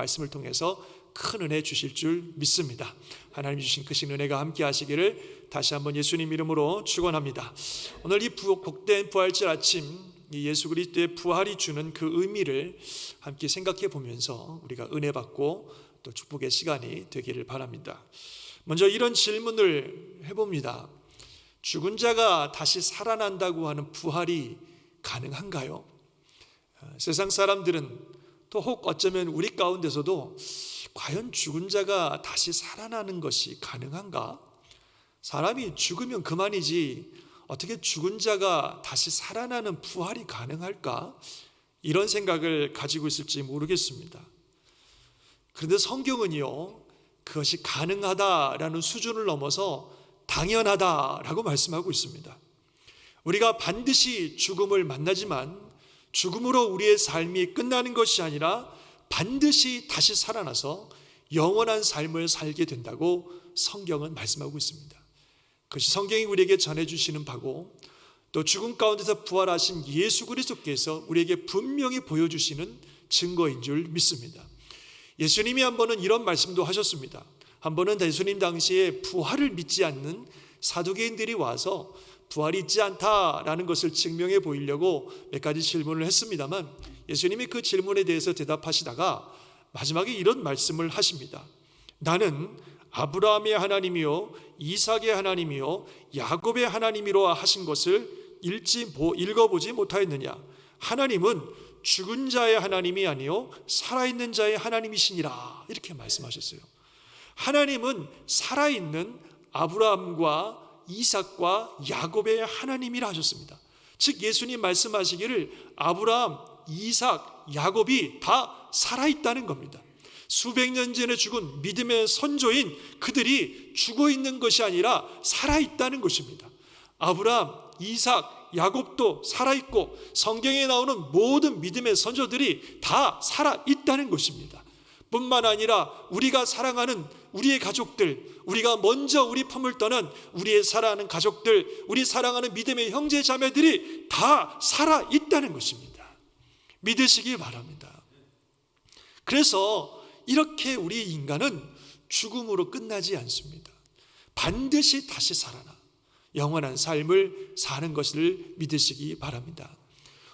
말씀을 통해서 큰 은혜 주실 줄 믿습니다. 하나님 주신 크신 은혜가 함께 하시기를 다시 한번 예수님 이름으로 축원합니다. 오늘 이 부- 복된 부활절 아침 이 예수 그리스도의 부활이 주는 그 의미를 함께 생각해 보면서 우리가 은혜 받고 또 축복의 시간이 되기를 바랍니다. 먼저 이런 질문을 해봅니다. 죽은 자가 다시 살아난다고 하는 부활이 가능한가요? 어, 세상 사람들은 또 혹 어쩌면 우리 가운데서도 과연 죽은 자가 다시 살아나는 것이 가능한가? 사람이 죽으면 그만이지 어떻게 죽은 자가 다시 살아나는 부활이 가능할까? 이런 생각을 가지고 있을지 모르겠습니다. 그런데 성경은요, 그것이 가능하다라는 수준을 넘어서 당연하다라고 말씀하고 있습니다. 우리가 반드시 죽음을 만나지만 죽음으로 우리의 삶이 끝나는 것이 아니라 반드시 다시 살아나서 영원한 삶을 살게 된다고 성경은 말씀하고 있습니다. 그것이 성경이 우리에게 전해주시는 바고 또 죽음 가운데서 부활하신 예수 그리스도께서 우리에게 분명히 보여주시는 증거인 줄 믿습니다. 예수님이 한 번은 이런 말씀도 하셨습니다. 한 번은 예수님 당시에 부활을 믿지 않는 사두개인들이 와서 부활이 있지 않다라는 것을 증명해 보이려고 몇 가지 질문을 했습니다만 예수님이 그 질문에 대해서 대답하시다가 마지막에 이런 말씀을 하십니다. 나는 아브라함의 하나님이요 이삭의 하나님이요 야곱의 하나님이로 하신 것을 읽지 읽어보지 못하였느냐 하나님은 죽은 자의 하나님이 아니요 살아있는 자의 하나님이시니라 이렇게 말씀하셨어요. 하나님은 살아있는 아브라함과 이삭과 야곱의 하나님이라 하셨습니다. 즉 예수님 말씀하시기를 아브라함, 이삭, 야곱이 다 살아있다는 겁니다. 수백 년 전에 죽은 믿음의 선조인 그들이 죽어 있는 것이 아니라 살아있다는 것입니다. 아브라함, 이삭, 야곱도 살아있고 성경에 나오는 모든 믿음의 선조들이 다 살아있다는 것입니다. 뿐만 아니라 우리가 사랑하는 우리의 가족들, 우리가 먼저 우리 품을 떠난 우리의 사랑하는 가족들, 우리 사랑하는 믿음의 형제 자매들이 다 살아 있다는 것입니다. 믿으시기 바랍니다. 그래서 이렇게 우리 인간은 죽음으로 끝나지 않습니다. 반드시 다시 살아나 영원한 삶을 사는 것을 믿으시기 바랍니다.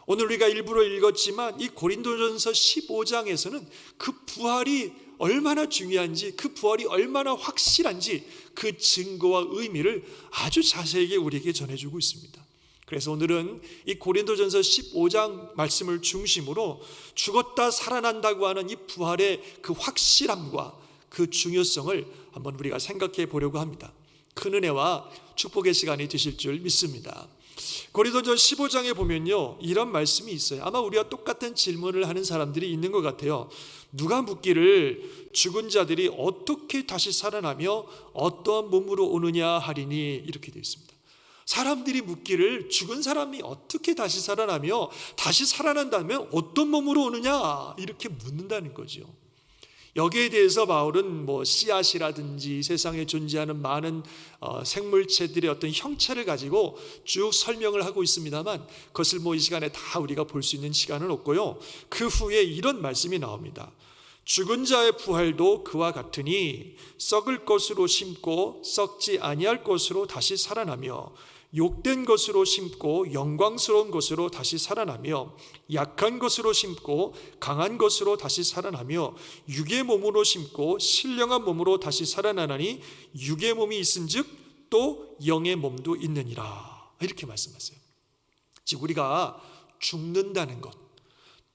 오늘 우리가 일부러 읽었지만 이 고린도전서 15장에서는 그 부활이 얼마나 중요한지 그 부활이 얼마나 확실한지 그 증거와 의미를 아주 자세하게 우리에게 전해주고 있습니다. 그래서 오늘은 이 고린도전서 15장 말씀을 중심으로 죽었다 살아난다고 하는 이 부활의 그 확실함과 그 중요성을 한번 우리가 생각해 보려고 합니다. 큰 은혜와 축복의 시간이 되실 줄 믿습니다. 고린도전 15장에 보면요. 이런 말씀이 있어요. 아마 우리와 똑같은 질문을 하는 사람들이 있는 것 같아요. 누가 묻기를 죽은 자들이 어떻게 다시 살아나며 어떠한 몸으로 오느냐 하리니 이렇게 되어 있습니다. 사람들이 묻기를 죽은 사람이 어떻게 다시 살아나며 다시 살아난다면 어떤 몸으로 오느냐 이렇게 묻는다는 거죠. 여기에 대해서 바울은 뭐 씨앗이라든지 세상에 존재하는 많은 어, 생물체들의 어떤 형체를 가지고 쭉 설명을 하고 있습니다만 그것을 뭐 이 시간에 다 우리가 볼 수 있는 시간은 없고요. 그 후에 이런 말씀이 나옵니다. 죽은 자의 부활도 그와 같으니 썩을 것으로 심고 썩지 아니할 것으로 다시 살아나며 욕된 것으로 심고 영광스러운 것으로 다시 살아나며 약한 것으로 심고 강한 것으로 다시 살아나며 육의 몸으로 심고 신령한 몸으로 다시 살아나나니 육의 몸이 있은즉 또 영의 몸도 있느니라 이렇게 말씀하세요. 즉 우리가 죽는다는 것,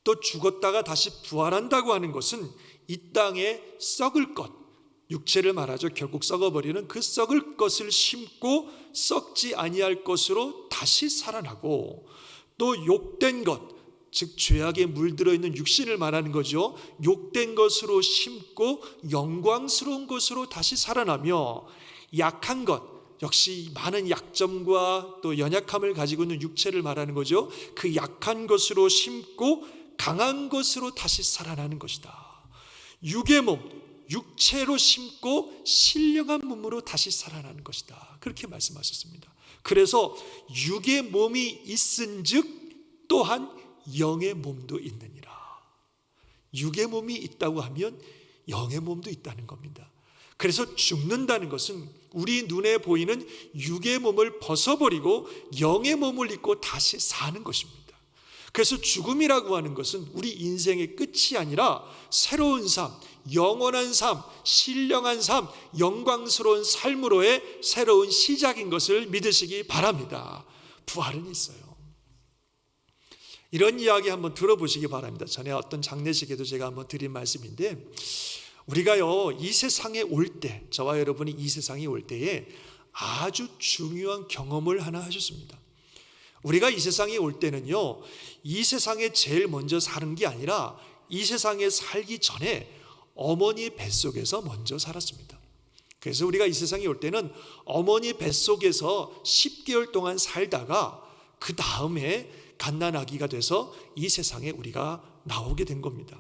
또 죽었다가 다시 부활한다고 하는 것은 이 땅에 썩을 것, 육체를 말하죠. 결국 썩어버리는 그 썩을 것을 심고 썩지 아니할 것으로 다시 살아나고 또 욕된 것, 즉 죄악에 물들어 있는 육신을 말하는 거죠. 욕된 것으로 심고 영광스러운 것으로 다시 살아나며 약한 것, 역시 많은 약점과 또 연약함을 가지고 있는 육체를 말하는 거죠. 그 약한 것으로 심고 강한 것으로 다시 살아나는 것이다. 육의 몸, 육체로 심고 신령한 몸으로 다시 살아나는 것이다. 그렇게 말씀하셨습니다. 그래서 육의 몸이 있은즉 또한 영의 몸도 있느니라. 육의 몸이 있다고 하면 영의 몸도 있다는 겁니다. 그래서 죽는다는 것은 우리 눈에 보이는 육의 몸을 벗어버리고 영의 몸을 입고 다시 사는 것입니다. 그래서 죽음이라고 하는 것은 우리 인생의 끝이 아니라 새로운 삶, 영원한 삶, 신령한 삶, 영광스러운 삶으로의 새로운 시작인 것을 믿으시기 바랍니다. 부활은 있어요. 이런 이야기 한번 들어보시기 바랍니다. 전에 어떤 장례식에도 제가 한번 드린 말씀인데 우리가요 이 세상에 올 때, 저와 여러분이 이 세상에 올 때에 아주 중요한 경험을 하나 하셨습니다. 우리가 이 세상에 올 때는요, 이 세상에 제일 먼저 사는 게 아니라 이 세상에 살기 전에 어머니 뱃속에서 먼저 살았습니다. 그래서 우리가 이 세상에 올 때는 어머니 뱃속에서 10개월 동안 살다가 그 다음에 갓난 아기가 돼서 이 세상에 우리가 나오게 된 겁니다.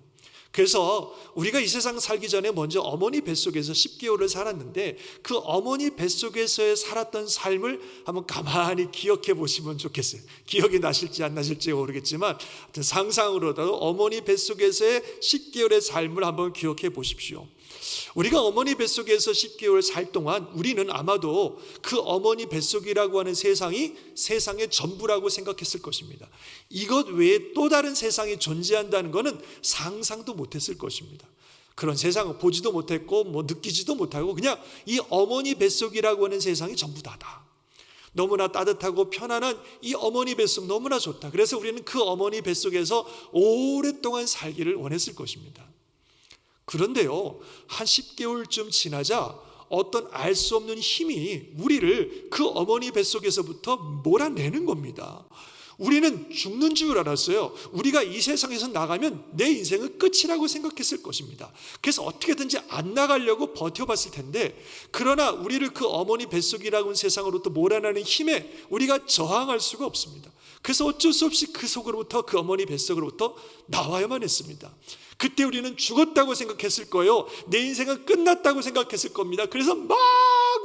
그래서 우리가 이 세상 살기 전에 먼저 어머니 뱃속에서 10개월을 살았는데 그 어머니 뱃속에서의 살았던 삶을 한번 가만히 기억해 보시면 좋겠어요. 기억이 나실지 안 나실지 모르겠지만 상상으로도 어머니 뱃속에서의 10개월의 삶을 한번 기억해 보십시오. 우리가 어머니 뱃속에서 10개월 살 동안 우리는 아마도 그 어머니 뱃속이라고 하는 세상이 세상의 전부라고 생각했을 것입니다. 이것 외에 또 다른 세상이 존재한다는 것은 상상도 못했을 것입니다. 그런 세상을 보지도 못했고 뭐 느끼지도 못하고 그냥 이 어머니 뱃속이라고 하는 세상이 전부 다다. 너무나 따뜻하고 편안한 이 어머니 뱃속 너무나 좋다. 그래서 우리는 그 어머니 뱃속에서 오랫동안 살기를 원했을 것입니다. 그런데요, 한 10개월쯤 지나자 어떤 알 수 없는 힘이 우리를 그 어머니 뱃속에서부터 몰아내는 겁니다. 우리는 죽는 줄 알았어요. 우리가 이 세상에서 나가면 내 인생은 끝이라고 생각했을 것입니다. 그래서 어떻게든지 안 나가려고 버텨봤을 텐데, 그러나 우리를 그 어머니 뱃속이라고 하는 세상으로부터 몰아내는 힘에 우리가 저항할 수가 없습니다. 그래서 어쩔 수 없이 그 속으로부터 그 어머니 뱃속으로부터 나와야만 했습니다. 그때 우리는 죽었다고 생각했을 거예요. 내 인생은 끝났다고 생각했을 겁니다. 그래서 막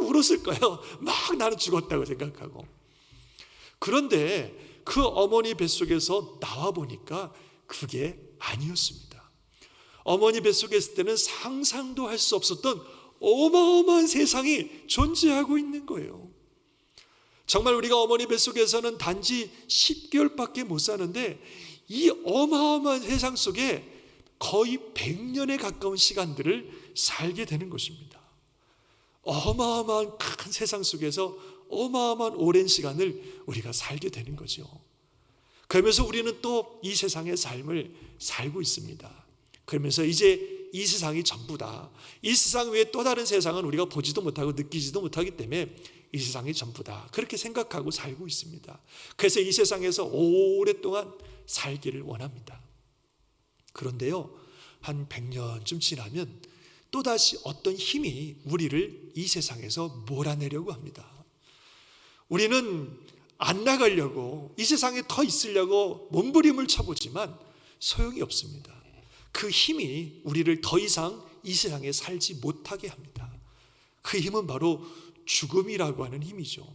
울었을 거예요. 막 나는 죽었다고 생각하고. 그런데 그 어머니 뱃속에서 나와 보니까 그게 아니었습니다. 어머니 뱃속에 있을 때는 상상도 할 수 없었던 어마어마한 세상이 존재하고 있는 거예요. 정말 우리가 어머니 뱃속에서는 단지 10개월밖에 못 사는데 이 어마어마한 세상 속에 거의 100년에 가까운 시간들을 살게 되는 것입니다. 어마어마한 큰 세상 속에서 어마어마한 오랜 시간을 우리가 살게 되는 거죠. 그러면서 우리는 또 이 세상의 삶을 살고 있습니다. 그러면서 이제 이 세상이 전부다. 이 세상 외에 또 다른 세상은 우리가 보지도 못하고 느끼지도 못하기 때문에 이 세상이 전부다. 그렇게 생각하고 살고 있습니다. 그래서 이 세상에서 오랫동안 살기를 원합니다. 그런데요, 한 100년쯤 지나면 또다시 어떤 힘이 우리를 이 세상에서 몰아내려고 합니다. 우리는 안 나가려고 이 세상에 더 있으려고 몸부림을 쳐보지만 소용이 없습니다. 그 힘이 우리를 더 이상 이 세상에 살지 못하게 합니다. 그 힘은 바로 죽음이라고 하는 힘이죠.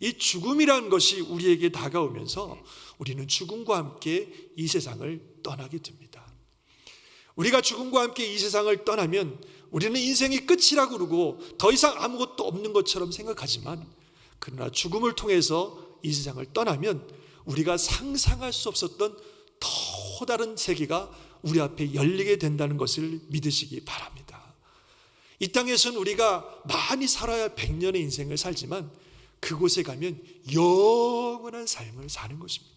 이 죽음이라는 것이 우리에게 다가오면서 우리는 죽음과 함께 이 세상을 떠나게 됩니다. 우리가 죽음과 함께 이 세상을 떠나면 우리는 인생이 끝이라고 그러고 더 이상 아무것도 없는 것처럼 생각하지만 그러나 죽음을 통해서 이 세상을 떠나면 우리가 상상할 수 없었던 더 다른 세계가 우리 앞에 열리게 된다는 것을 믿으시기 바랍니다. 이 땅에서는 우리가 많이 살아야 100년의 인생을 살지만 그곳에 가면 영원한 삶을 사는 것입니다.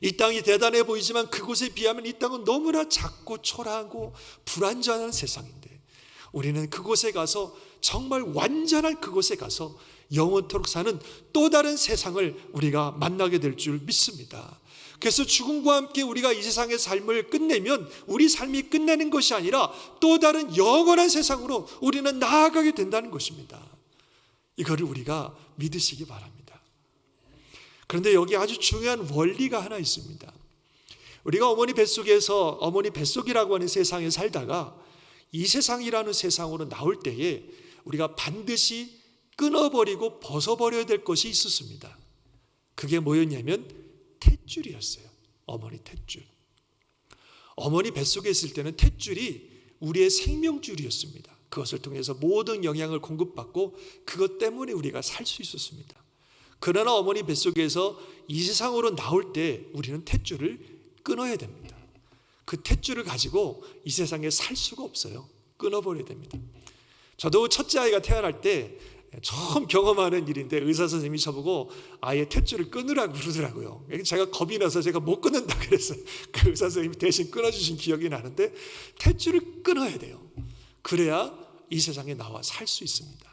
이 땅이 대단해 보이지만 그곳에 비하면 이 땅은 너무나 작고 초라하고 불완전한 세상인데 우리는 그곳에 가서 정말 완전한 그곳에 가서 영원토록 사는 또 다른 세상을 우리가 만나게 될 줄 믿습니다. 그래서 죽음과 함께 우리가 이 세상의 삶을 끝내면 우리 삶이 끝내는 것이 아니라 또 다른 영원한 세상으로 우리는 나아가게 된다는 것입니다. 이거를 우리가 믿으시기 바랍니다. 그런데 여기 아주 중요한 원리가 하나 있습니다. 우리가 어머니 뱃속에서 어머니 뱃속이라고 하는 세상에 살다가 이 세상이라는 세상으로 나올 때에 우리가 반드시 끊어버리고 벗어버려야 될 것이 있었습니다. 그게 뭐였냐면 탯줄이었어요. 어머니 탯줄. 어머니 뱃속에 있을 때는 탯줄이 우리의 생명줄이었습니다. 그것을 통해서 모든 영양을 공급받고 그것 때문에 우리가 살 수 있었습니다. 그러나 어머니 뱃속에서 이 세상으로 나올 때 우리는 탯줄을 끊어야 됩니다. 그 탯줄을 가지고 이 세상에 살 수가 없어요. 끊어버려야 됩니다. 저도 첫째 아이가 태어날 때 처음 경험하는 일인데 의사 선생님이 저보고 아예 탯줄을 끊으라고 그러더라고요. 제가 겁이 나서 제가 못 끊는다 그래서 그 의사 선생님이 대신 끊어주신 기억이 나는데 탯줄을 끊어야 돼요. 그래야 이 세상에 나와 살 수 있습니다.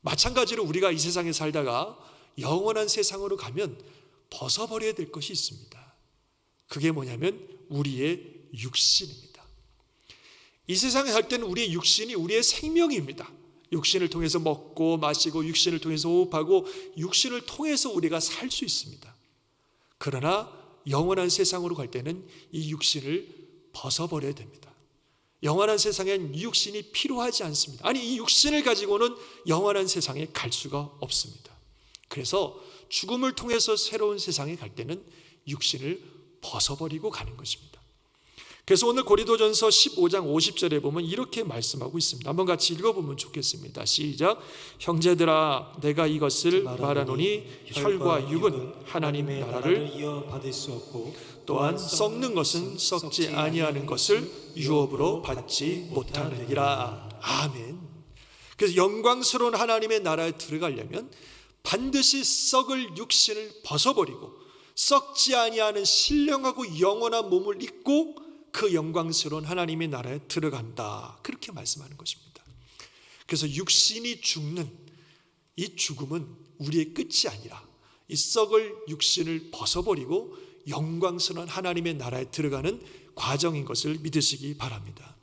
마찬가지로 우리가 이 세상에 살다가 영원한 세상으로 가면 벗어버려야 될 것이 있습니다. 그게 뭐냐면 우리의 육신입니다. 이 세상에 살 때는 우리의 육신이 우리의 생명입니다. 육신을 통해서 먹고 마시고 육신을 통해서 호흡하고 육신을 통해서 우리가 살 수 있습니다. 그러나 영원한 세상으로 갈 때는 이 육신을 벗어버려야 됩니다. 영원한 세상엔 이 육신이 필요하지 않습니다. 아니, 이 육신을 가지고는 영원한 세상에 갈 수가 없습니다. 그래서 죽음을 통해서 새로운 세상에 갈 때는 육신을 벗어버리고 가는 것입니다. 그래서 오늘 고리도전서 15장 50절에 보면 이렇게 말씀하고 있습니다. 한번 같이 읽어보면 좋겠습니다. 시작. 형제들아, 내가 이것을 말하노니 혈과 육은 하나님의 나라를 이어받을 수 없고 또한 썩는 것은 썩지 아니하는 것을 유업으로 받지 못하느니라. 아멘. 그래서 영광스러운 하나님의 나라에 들어가려면 반드시 썩을 육신을 벗어버리고 썩지 아니하는 신령하고 영원한 몸을 입고 그 영광스러운 하나님의 나라에 들어간다. 그렇게 말씀하는 것입니다. 그래서 육신이 죽는 이 죽음은 우리의 끝이 아니라 이 썩을 육신을 벗어버리고 영광스러운 하나님의 나라에 들어가는 과정인 것을 믿으시기 바랍니다.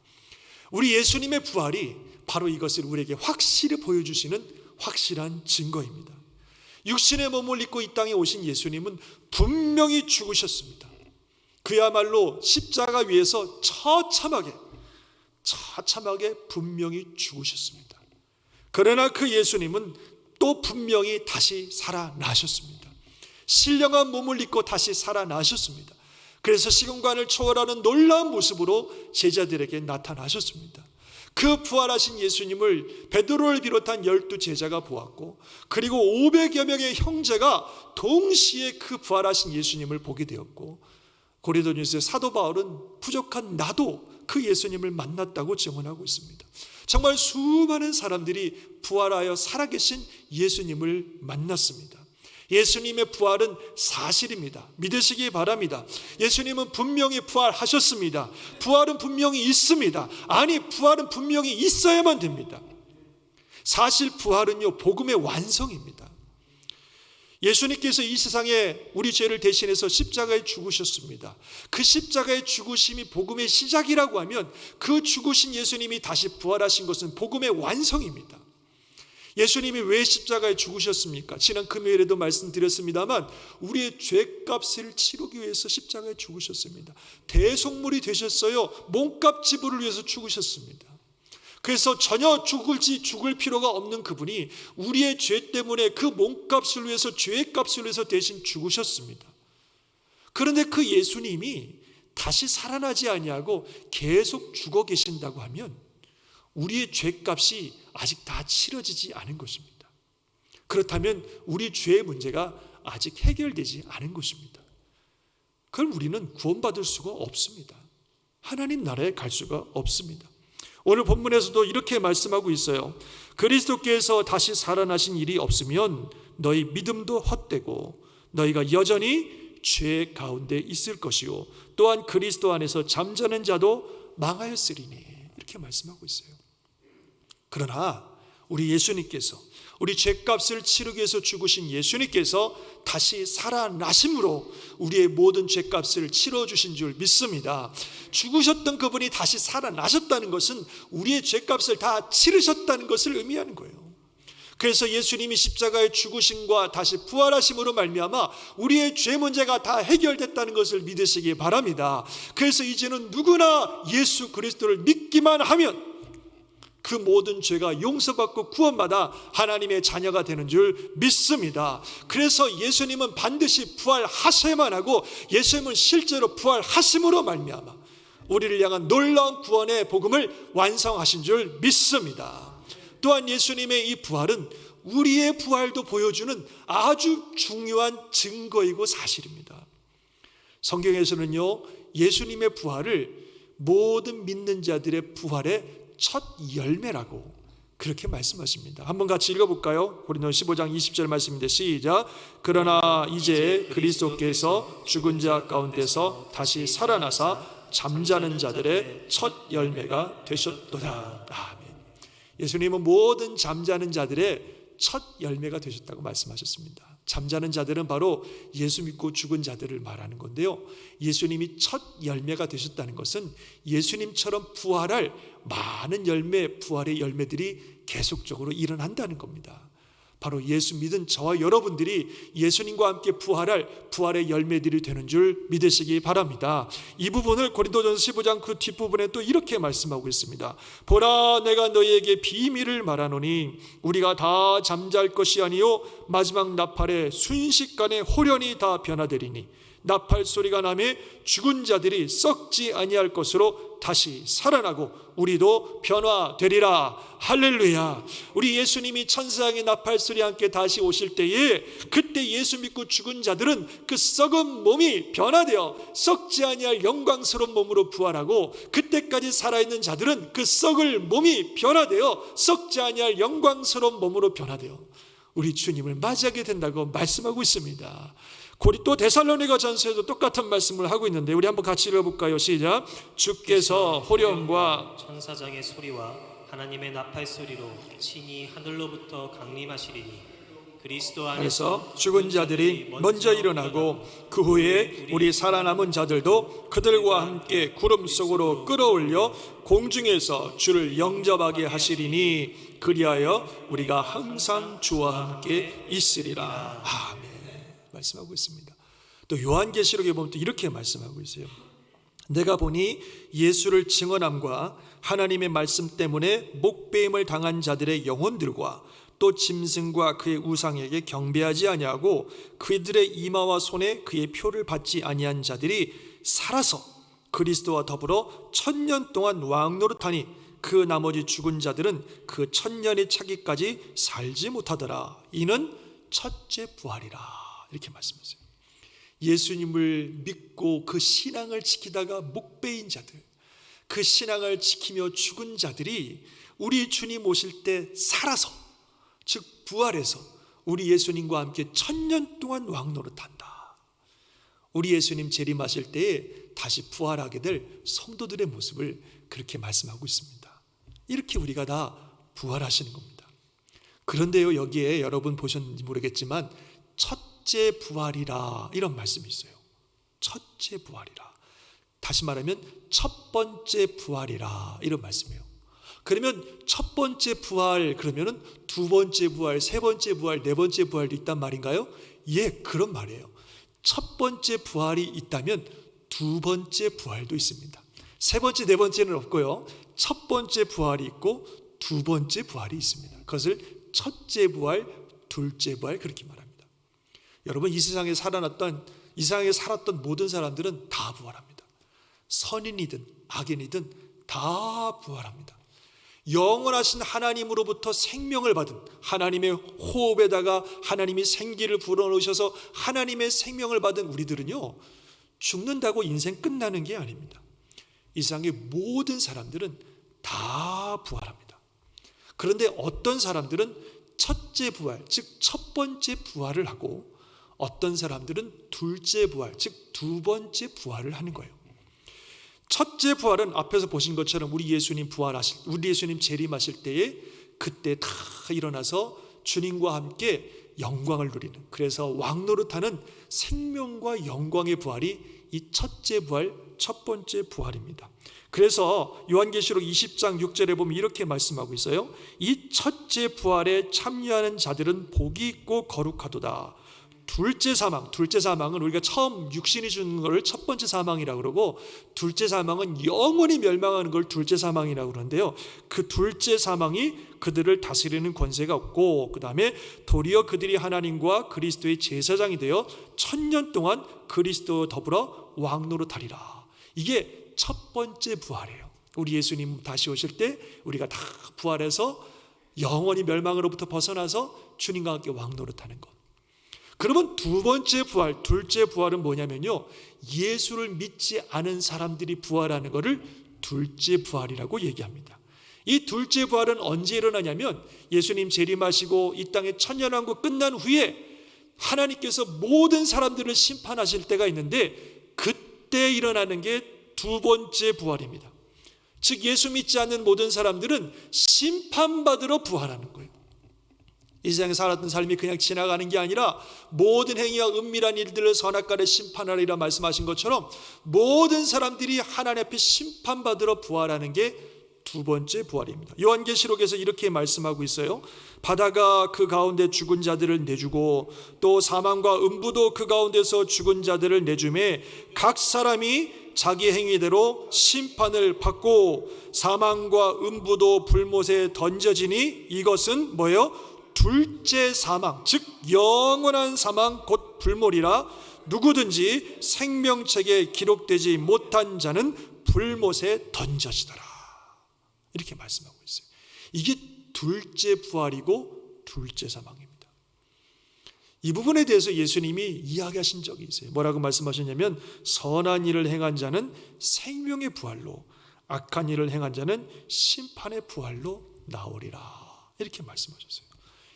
우리 예수님의 부활이 바로 이것을 우리에게 확실히 보여주시는 확실한 증거입니다. 육신의 몸을 입고 이 땅에 오신 예수님은 분명히 죽으셨습니다. 그야말로 십자가 위에서 처참하게 처참하게 분명히 죽으셨습니다. 그러나 그 예수님은 또 분명히 다시 살아나셨습니다. 신령한 몸을 입고 다시 살아나셨습니다. 그래서 시공간을 초월하는 놀라운 모습으로 제자들에게 나타나셨습니다. 그 부활하신 예수님을 베드로를 비롯한 열두 제자가 보았고 그리고 500여 명의 형제가 동시에 그 부활하신 예수님을 보게 되었고 고리도뉴스의 사도 바울은 부족한 나도 그 예수님을 만났다고 증언하고 있습니다. 정말 수많은 사람들이 부활하여 살아계신 예수님을 만났습니다. 예수님의 부활은 사실입니다. 믿으시기 바랍니다. 예수님은 분명히 부활하셨습니다. 부활은 분명히 있습니다. 아니, 부활은 분명히 있어야만 됩니다. 사실 부활은요, 복음의 완성입니다. 예수님께서 이 세상에 우리 죄를 대신해서 십자가에 죽으셨습니다. 그 십자가의 죽으심이 복음의 시작이라고 하면 그 죽으신 예수님이 다시 부활하신 것은 복음의 완성입니다. 예수님이 왜 십자가에 죽으셨습니까? 지난 금요일에도 말씀드렸습니다만 우리의 죄값을 치르기 위해서 십자가에 죽으셨습니다. 대속물이 되셨어요. 몸값 지불을 위해서 죽으셨습니다. 그래서 전혀 죽을지 죽을 필요가 없는 그분이 우리의 죄 때문에 그 몸값을 위해서 죄의 값을 위해서 대신 죽으셨습니다. 그런데 그 예수님이 다시 살아나지 아니하고 계속 죽어 계신다고 하면 우리의 죄값이 아직 다 치러지지 않은 것입니다. 그렇다면 우리 죄의 문제가 아직 해결되지 않은 것입니다. 그럼 우리는 구원받을 수가 없습니다. 하나님 나라에 갈 수가 없습니다. 오늘 본문에서도 이렇게 말씀하고 있어요. 그리스도께서 다시 살아나신 일이 없으면 너희 믿음도 헛되고 너희가 여전히 죄 가운데 있을 것이요 또한 그리스도 안에서 잠자는 자도 망하였으리니 이렇게 말씀하고 있어요. 그러나 우리 예수님께서 우리 죄값을 치르기 위해서 죽으신 예수님께서 다시 살아나심으로 우리의 모든 죄값을 치러 주신 줄 믿습니다. 죽으셨던 그분이 다시 살아나셨다는 것은 우리의 죄값을 다 치르셨다는 것을 의미하는 거예요. 그래서 예수님이 십자가의 죽으심과 다시 부활하심으로 말미암아 우리의 죄 문제가 다 해결됐다는 것을 믿으시기 바랍니다. 그래서 이제는 누구나 예수 그리스도를 믿기만 하면 그 모든 죄가 용서받고 구원받아 하나님의 자녀가 되는 줄 믿습니다. 그래서 예수님은 반드시 부활하셔야만 하고 예수님은 실제로 부활하심으로 말미암아 우리를 향한 놀라운 구원의 복음을 완성하신 줄 믿습니다. 또한 예수님의 이 부활은 우리의 부활도 보여주는 아주 중요한 증거이고 사실입니다. 성경에서는요, 예수님의 부활을 모든 믿는 자들의 부활의 첫 열매라고 그렇게 말씀하십니다. 한번 같이 읽어볼까요? 고린도 15장 20절 말씀인데 시작. 그러나 이제 그리스도께서 죽은 자 가운데서 다시 살아나사 잠자는 자들의 첫 열매가 되셨도다. 예수님은 모든 잠자는 자들의 첫 열매가 되셨다고 말씀하셨습니다. 잠자는 자들은 바로 예수 믿고 죽은 자들을 말하는 건데요. 예수님이 첫 열매가 되셨다는 것은 예수님처럼 부활할 많은 열매, 부활의 열매들이 계속적으로 일어난다는 겁니다. 바로 예수 믿은 저와 여러분들이 예수님과 함께 부활할 부활의 열매들이 되는 줄 믿으시기 바랍니다. 이 부분을 고린도전서 15장 그 뒷부분에 또 이렇게 말씀하고 있습니다. 보라 내가 너희에게 비밀을 말하노니 우리가 다 잠잘 것이 아니요 마지막 나팔에 순식간에 호련히 다 변화되리니 나팔 소리가 나매 죽은 자들이 썩지 아니할 것으로 다시 살아나고 우리도 변화되리라 할렐루야 우리 예수님이 천사의 나팔 소리와 함께 다시 오실 때에 그때 예수 믿고 죽은 자들은 그 썩은 몸이 변화되어 썩지 아니할 영광스러운 몸으로 부활하고 그때까지 살아있는 자들은 그 썩을 몸이 변화되어 썩지 아니할 영광스러운 몸으로 변화되어 우리 주님을 맞이하게 된다고 말씀하고 있습니다. 고리 또 데살로니가 전서에도 똑같은 말씀을 하고 있는데 우리 한번 같이 읽어볼까요? 시작. 주께서 호령과 천사장의 소리와 하나님의 나팔 소리로 친히 하늘로부터 강림하시리니 그리스도 안에서 안에서 죽은 자들이 먼저 일어나고 그 후에 우리 살아남은 자들도 그들과 함께 구름 속으로 끌어올려 공중에서 주를 영접하게 하시리니 그리하여 우리가 항상 주와 함께 있으리라. 아멘. 말씀하고 있습니다. 또 요한계시록에 보면 또 이렇게 말씀하고 있어요. 내가 보니 예수를 증언함과 하나님의 말씀 때문에 목배임을 당한 자들의 영혼들과 또 짐승과 그의 우상에게 경배하지 아니하고 그들의 이마와 손에 그의 표를 받지 아니한 자들이 살아서 그리스도와 더불어 천년 동안 왕 노릇하니 그 나머지 죽은 자들은 그 천년이 차기까지 살지 못하더라. 이는 첫째 부활이라. 이렇게 말씀하세요. 예수님을 믿고 그 신앙을 지키다가 목배인 자들, 그 신앙을 지키며 죽은 자들이 우리 주님 오실 때 살아서, 즉 부활해서 우리 예수님과 함께 천년 동안 왕노릇한다. 우리 예수님 재림하실 때에 다시 부활하게 될 성도들의 모습을 그렇게 말씀하고 있습니다. 이렇게 우리가 다 부활하시는 겁니다. 그런데요, 여기에 여러분 보셨는지 모르겠지만 첫 째 부활이라 이런 말씀이 있어요. 첫째 부활이라. 다시 말하면 첫 번째 부활이라 이런 말씀이에요. 그러면 첫 번째 부활 그러면은 두 번째 부활, 세 번째 부활, 네 번째 부활도 있단 말인가요? 예, 그런 말이에요. 첫 번째 부활이 있다면 두 번째 부활도 있습니다. 세 번째, 네 번째는 없고요. 첫 번째 부활이 있고 두 번째 부활이 있습니다. 그것을 첫째 부활, 둘째 부활 그렇게 말합니다. 여러분 이 세상에 살아났던 이 세상에 살았던 모든 사람들은 다 부활합니다. 선인이든 악인이든 다 부활합니다. 영원하신 하나님으로부터 생명을 받은 하나님의 호흡에다가 하나님이 생기를 불어넣으셔서 하나님의 생명을 받은 우리들은요 죽는다고 인생 끝나는 게 아닙니다. 이 세상의 모든 사람들은 다 부활합니다. 그런데 어떤 사람들은 첫째 부활, 즉 첫 번째 부활을 하고 어떤 사람들은 둘째 부활, 즉 두 번째 부활을 하는 거예요. 첫째 부활은 앞에서 보신 것처럼 우리 예수님 부활하실, 우리 예수님 재림하실 때에 그때 다 일어나서 주님과 함께 영광을 누리는 그래서 왕노릇하는 생명과 영광의 부활이 이 첫째 부활, 첫 번째 부활입니다. 그래서 요한계시록 20장 6절에 보면 이렇게 말씀하고 있어요. 이 첫째 부활에 참여하는 자들은 복이 있고 거룩하도다. 둘째 사망, 둘째 사망은 우리가 처음 육신이 주는 걸 첫 번째 사망이라고 그러고 둘째 사망은 영원히 멸망하는 걸 둘째 사망이라고 그러는데요. 그 둘째 사망이 그들을 다스리는 권세가 없고 그다음에 도리어 그들이 하나님과 그리스도의 제사장이 되어 천년 동안 그리스도와 더불어 왕노릇하리라. 이게 첫 번째 부활이에요. 우리 예수님 다시 오실 때 우리가 다 부활해서 영원히 멸망으로부터 벗어나서 주님과 함께 왕노릇하는 것. 그러면 두 번째 부활, 둘째 부활은 뭐냐면요. 예수를 믿지 않은 사람들이 부활하는 것을 둘째 부활이라고 얘기합니다. 이 둘째 부활은 언제 일어나냐면 예수님 재림하시고 이 땅에 천년왕국 끝난 후에 하나님께서 모든 사람들을 심판하실 때가 있는데 그때 일어나는 게 두 번째 부활입니다. 즉 예수 믿지 않는 모든 사람들은 심판받으러 부활하는 거예요. 이 세상에 살았던 삶이 그냥 지나가는 게 아니라 모든 행위와 은밀한 일들을 선악과를 심판하리라 말씀하신 것처럼 모든 사람들이 하나님 앞에 심판받으러 부활하는 게 두 번째 부활입니다. 요한계시록에서 이렇게 말씀하고 있어요. 바다가 그 가운데 죽은 자들을 내주고 또 사망과 음부도 그 가운데서 죽은 자들을 내주매 각 사람이 자기 행위대로 심판을 받고 사망과 음부도 불못에 던져지니 이것은 뭐예요? 둘째 사망, 즉 영원한 사망 곧 불몰이라 누구든지 생명책에 기록되지 못한 자는 불못에 던져지더라. 이렇게 말씀하고 있어요. 이게 둘째 부활이고 둘째 사망입니다. 이 부분에 대해서 예수님이 이야기하신 적이 있어요. 뭐라고 말씀하셨냐면 선한 일을 행한 자는 생명의 부활로 악한 일을 행한 자는 심판의 부활로 나오리라. 이렇게 말씀하셨어요.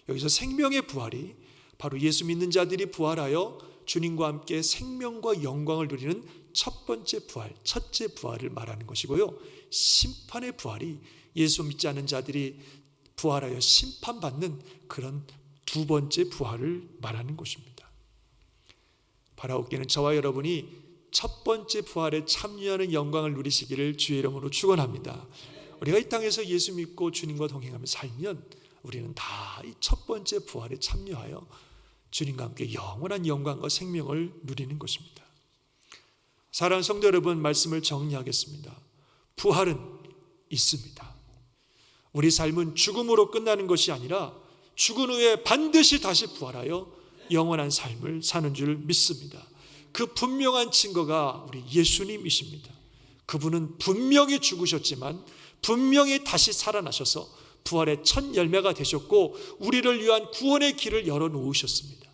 여기서 생명의 부활이 바로 예수 믿는 자들이 부활하여 주님과 함께 생명과 영광을 누리는 첫 번째 부활, 첫째 부활을 말하는 것이고요. 심판의 부활이 예수 믿지 않는 자들이 부활하여 심판받는 그런 두 번째 부활을 말하는 것입니다. 바라옵기는 저와 여러분이 첫 번째 부활에 참여하는 영광을 누리시기를 주의 이름으로 축원합니다. 우리가 이 땅에서 예수 믿고 주님과 동행하며 살면 우리는 다 이 첫 번째 부활에 참여하여 주님과 함께 영원한 영광과 생명을 누리는 것입니다. 사랑하는 성도 여러분 말씀을 정리하겠습니다. 부활은 있습니다. 우리 삶은 죽음으로 끝나는 것이 아니라 죽은 후에 반드시 다시 부활하여 영원한 삶을 사는 줄 믿습니다. 그 분명한 증거가 우리 예수님이십니다. 그분은 분명히 죽으셨지만 분명히 다시 살아나셔서 부활의 첫 열매가 되셨고 우리를 위한 구원의 길을 열어 놓으셨습니다.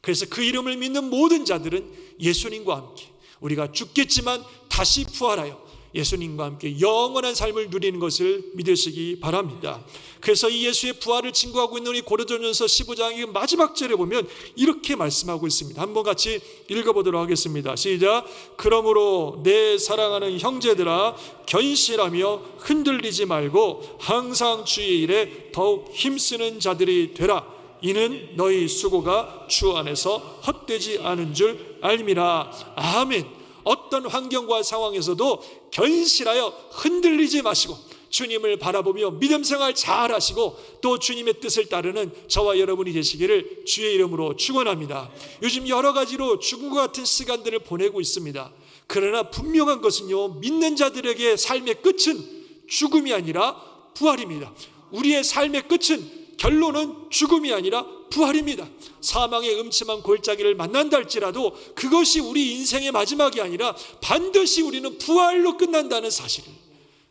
그래서 그 이름을 믿는 모든 자들은 예수님과 함께 우리가 죽겠지만 다시 부활하여 예수님과 함께 영원한 삶을 누리는 것을 믿으시기 바랍니다. 그래서 이 예수의 부활을 증거하고 있는 이 고린도전서 15장의 마지막 절에 보면 이렇게 말씀하고 있습니다. 한번 같이 읽어보도록 하겠습니다. 시작. 그러므로 내 사랑하는 형제들아 견실하며 흔들리지 말고 항상 주의 일에 더욱 힘쓰는 자들이 되라. 이는 너희 수고가 주 안에서 헛되지 않은 줄 알미라. 아멘. 어떤 환경과 상황에서도 견실하여 흔들리지 마시고 주님을 바라보며 믿음 생활 잘 하시고 또 주님의 뜻을 따르는 저와 여러분이 되시기를 주의 이름으로 축원합니다. 요즘 여러 가지로 죽음과 같은 시간들을 보내고 있습니다. 그러나 분명한 것은요. 믿는 자들에게 삶의 끝은 죽음이 아니라 부활입니다. 우리의 삶의 끝은 결론은 죽음이 아니라 부활입니다. 사망의 음침한 골짜기를 만난다 할지라도 그것이 우리 인생의 마지막이 아니라 반드시 우리는 부활로 끝난다는 사실을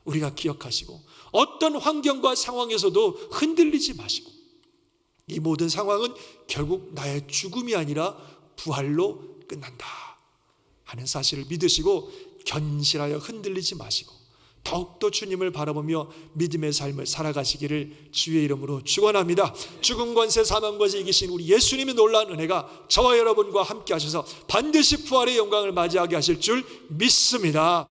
우리가 기억하시고 어떤 환경과 상황에서도 흔들리지 마시고 이 모든 상황은 결국 나의 죽음이 아니라 부활로 끝난다 하는 사실을 믿으시고 견실하여 흔들리지 마시고 더욱더 주님을 바라보며 믿음의 삶을 살아가시기를 주의 이름으로 축원합니다. 죽은 권세 사망 권세 이기신 우리 예수님의 놀라운 은혜가 저와 여러분과 함께 하셔서 반드시 부활의 영광을 맞이하게 하실 줄 믿습니다.